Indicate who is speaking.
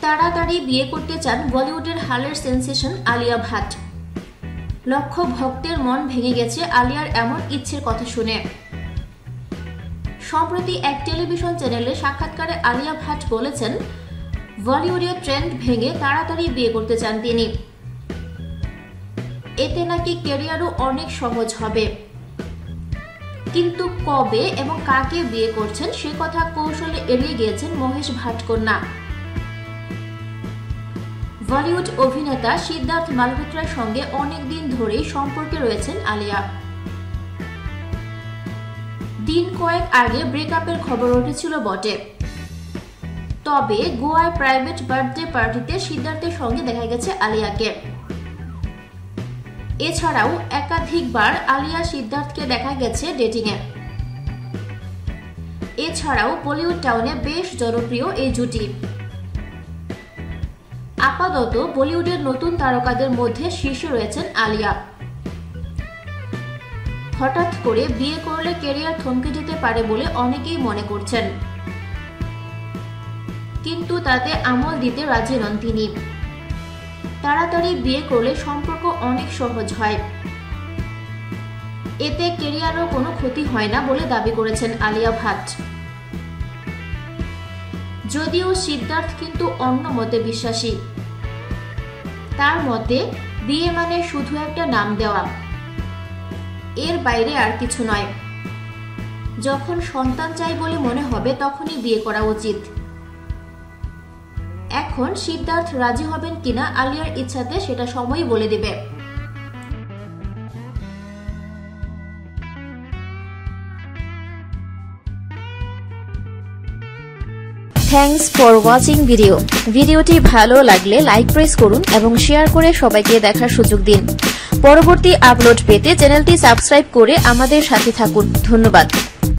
Speaker 1: তাড়াতাড়ি বিয়ে করতে চান বলিউডের হালের সেন্সেশন আলিয়া ভাট। লক্ষ ভক্তের মন ভেঙে গেছে আলিয়ার এমন ইচ্ছের কথা শুনে। সম্প্রতি এক টেলিভিশন চ্যানেলে সাক্ষাৎকারে আলিয়া ভাট বলেছেন, বলিউডের ট্রেন্ড ভেঙে তাড়াতাড়ি বিয়ে করতে চান তিনি। এতে নাকি ক্যারিয়ারও অনেক সহজ হবে। কিন্তু কবে এবং কাকে বিয়ে করছেন সে কথা কৌশলে এড়িয়ে গিয়েছেন মহেশ ভাটকন্যা। বলিউড অভিনেতা সিদ্ধার্থ মালহোত্রার সঙ্গে অনেকদিন ধরেই সম্পর্কে রয়েছেন আলিয়া। দিন কয়েক আগে ব্রেকআপের খবর উঠেছিল বটে। তবে গোয়ায় প্রাইভেট বার্থডে পার্টিতে সিদ্ধার্থের সঙ্গে দেখা গেছে আলিয়াকে। এছাড়াও একাধিকবার আলিয়া সিদ্ধার্থকে দেখা গেছে ডেটিংয়ে এছাড়াও বলিউড টাউনে বেশ জনপ্রিয় এই জুটি। আপাতত বলিউডের নতুন তারকাদের মধ্যে শীর্ষে রয়েছেন আলিয়া। হঠাৎ করে বিয়ে করলে কেরিয়ার থমকে যেতে পারে বলে অনেকেই মনে করছেন। কিন্তু তাতে আমল দিতে রাজি নন তিনি। তাড়াতাড়ি বিয়ে করলে সম্পর্ক অনেক সহজ হয়। এতে কেরিয়ারও কোনো ক্ষতি হয় না বলে দাবি করেছেন আলিয়া ভাট। যদিও সিদ্ধার্থ কিন্তু অন্য মতে বিশ্বাসী। তার মতে, বিয়ে মানে শুধু একটা নাম দেওয়া। এর বাইরে আর কিছু নয়। যখন সন্তান চাই বলে মনে হবে, তখনই বিয়ে করা উচিত। এখন সিদ্ধার্থ রাজি হবেন কিনা আলিয়ার ইচ্ছাতে সেটা সময়ই বলে দেবে।
Speaker 2: থ্যাংকস ফর ওয়াচিং ভিডিও ভিডিওটি ভালো লাগলে লাইক প্রেস করুন এবং শেয়ার করে সবাইকে দেখার সুযোগ দিন। পরবর্তী আপলোড পেতে চ্যানেলটি সাবস্ক্রাইব করে আমাদের সাথে থাকুন। ধন্যবাদ।